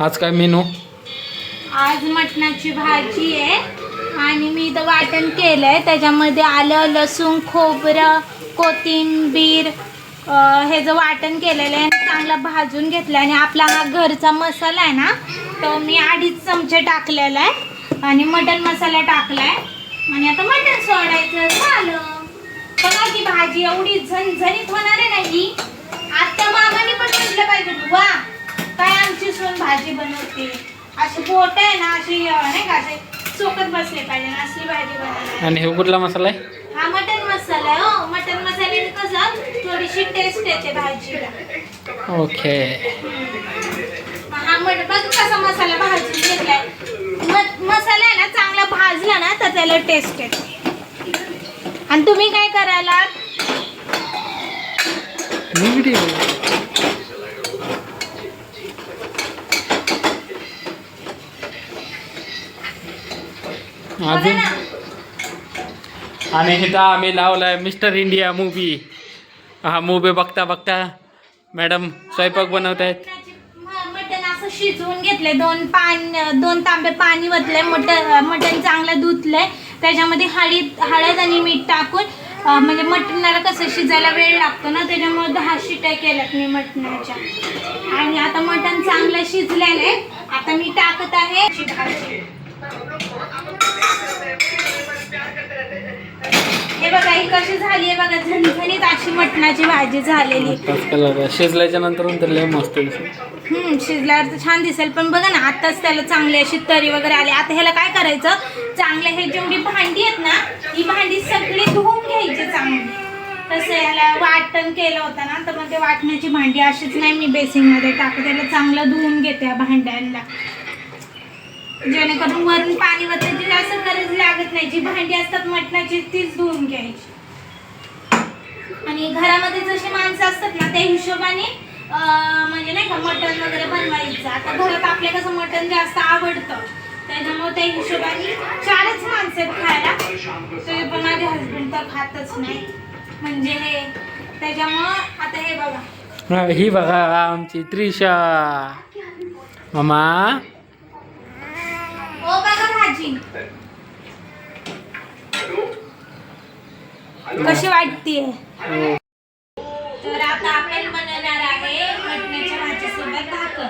आज काय मेनू? आज मटणाची भाजी आहे आणि मी इथं वाटण केलंय. त्याच्यामध्ये आलं लसूण खोबरं कोथिंबीर हे जे वाटण केलेलं आहे चांगलं भाजून घेतलं आणि आपला हा घरचा मसाला आहे ना तो मी अडीच चमचे टाकलेला आहे. आणि मटण मसाला टाकलाय. आणि आता मटण सोडायचं झालं. बघा की भाजी एवढी झणझणीत होणार आहे ना ही. आता भाजी बनवते. अशी बोट आहे ना अशी नाही का असे चोकत बसले पाहिजे ना असली भाजी बनवली आणि हे कुठला मसाला आहे? हा मटन मसाला आहे हो. मटन मसाल्याने कसं थोडीशी टेस्ट येते भाजीला. ओके. हा मट बघ कसा मसाला भाजून घेतलाय. म- मसाला आहे ना चांगला भाजला ना तर त्याला टेस्ट येते. आणि तुम्ही काय करायला? बघा अजून? आणि इथं आम्ही लावलाय मिस्टर इंडिया मूवी हा मूवी बघता बघता मॅडम स्वयंपाक बनवत आहेत. मटण असं शिजवून घेतले दोन पान दोन तांबे पाणी वतले मटण मटण चांगलं धुतलंय. त्याच्यामध्ये हळद हळद आणि मीठ टाकून म्हणजे मटणाला कसं शिजायला वेळ लागतो ना त्याच्यामुळे दहा शिट्या केल्यात मी मटणाच्या. आणि आता मटण चांगलं शिजलेलं आहे. आता मी टाकत आहे. हे बघा ही कशी झाली? आहे बघा झणझणीत अशी मटणाची भाजी झालेली. आताच कलर शिजल्याच्या नंतर तर लय मस्त दिसेल. हम्म शिजल्यावर तर छान दिसेल. पण बघा ना आताच त्याला चांगली अशी तरी वगैरे आली. आता ह्याला काय करायचं? चांगले हे जेवढी भांडी आहेत ना ही भांडी सगळी धुवून घ्यायची चांगली. तसं याला वाटण केलं होतं ना तर मग ते वाटण्याची भांडी अशीच नाही मी बेसिंगमध्ये टाकते. त्याला चांगलं धुवून घेते या भांड्यांना. जेणेकरून वरून पाणी वतायची जास्त गरज लागत नाही जी भांडी असतात मटणाची तीच धुवून घ्यायची. आणि घरामध्ये जशी माणसं असतात ना त्या हिशोबाने म्हणजे नाही का मटण वगैरे बनवायचं. आता घरात आपल्या कसं मटण जास्त आवडतं त्याच्यामुळे त्या हिशोबाने चारच माणसं आहेत खायला. ते पण माझे हस्बंड तर खातच नाही. म्हणजे हे त्याच्यामुळं आता हे बघा. ही बघा आमची त्रिशा. मामा. भाजी कशी वाटतीये? हो. तर आता आपण बनवणार आहे मटणाच्या भाजीसोबत भाकर.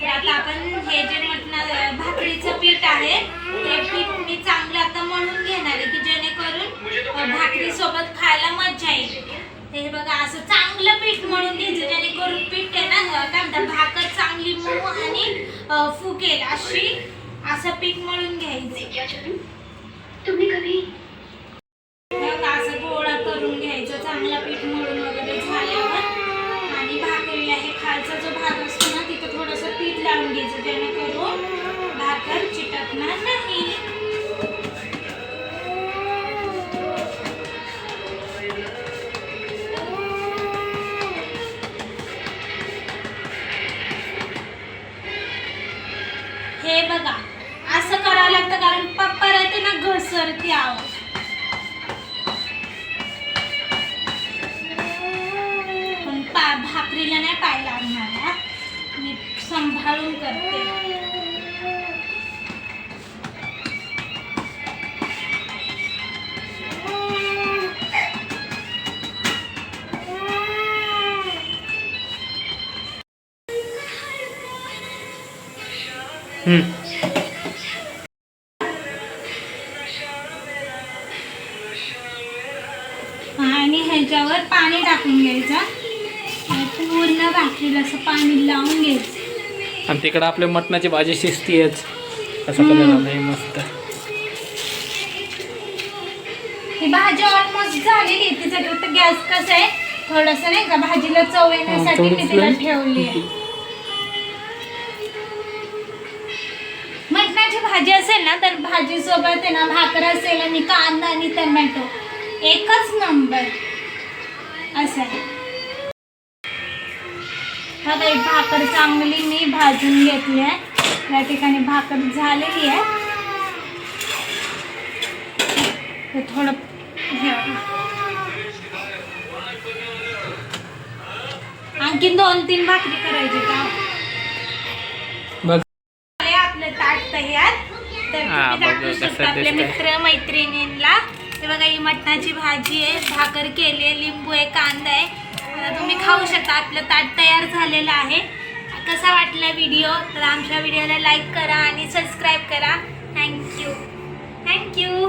तर आता आपण हे जे मटणा भाकरीचं पीठ आहे ते पीठ मी चांगलं आता मळून घेणार आहे की जेणेकरून भाकरी सोबत खायला मजा येईल. हे बघा असं चांगलं पीठ मळून घ्यायचं जेणेकरून पीठ आहे ना काय म्हणतात भाकर चांगली मऊ आणि अं, फुगेल अशी असं पीठ मळून घ्यायचं. तुम्ही मग असं गोळा करून घ्यायचं चांगला पीठ मळून वगैरे झाल्यावर. आणि भाकरीला हे खालचा जो भाग असतो ना तिथं थोडंसं पीठ लावून घ्यायचं जेणेकरून भाकर चिटकणार नाही. हे बघा असं करावं लागतं कारण पप्पा राहते ना घसरते आहो. पण पा भाकरीला नाही पाय लागणार मी सांभाळून करते. हम्म. पाणी टाकून घ्यायचं. आणि पूर्ण भाकरीला असं पाणी लावून घ्यायचं. आणि तिकडं आपल्या मटणाची भाजी शिजतीयच असं कलर आलाय मस्त. ही भाजी ऑलमोस्ट झालेली आहे तिचं फक्त गॅस कसं आहे थोडंसं नाही का भाजीला चव येण्यासाठी मी तिला ठेवली आहे. मटणाची भाजी असेल ना तर भाजी सोबत आहे ना भाकर असेल आणि कांदा आणि टमॅटो. एकच नंबर असं आहे. बघा ही भाकर चांगली मी भाजून घेतली आहे. या ठिकाणी भाकर झालेली आहे. थोडं हे आणखीन दोन तीन भाकरी करायची का? तर बघू कसं शकता आपल्या दिसतंय. मित्र मैत्रिणींना हे बघा ही मटणाची भाजी आहे भाकर केली आहे लिंबू आहे कांदा आहे. तुम्ही खाऊ शकता आपलं ताट तयार झालेलं आहे. कसा वाटला व्हिडिओ? तर आमच्या व्हिडिओला लाईक करा आणि सबस्क्राईब करा. Thank you thank you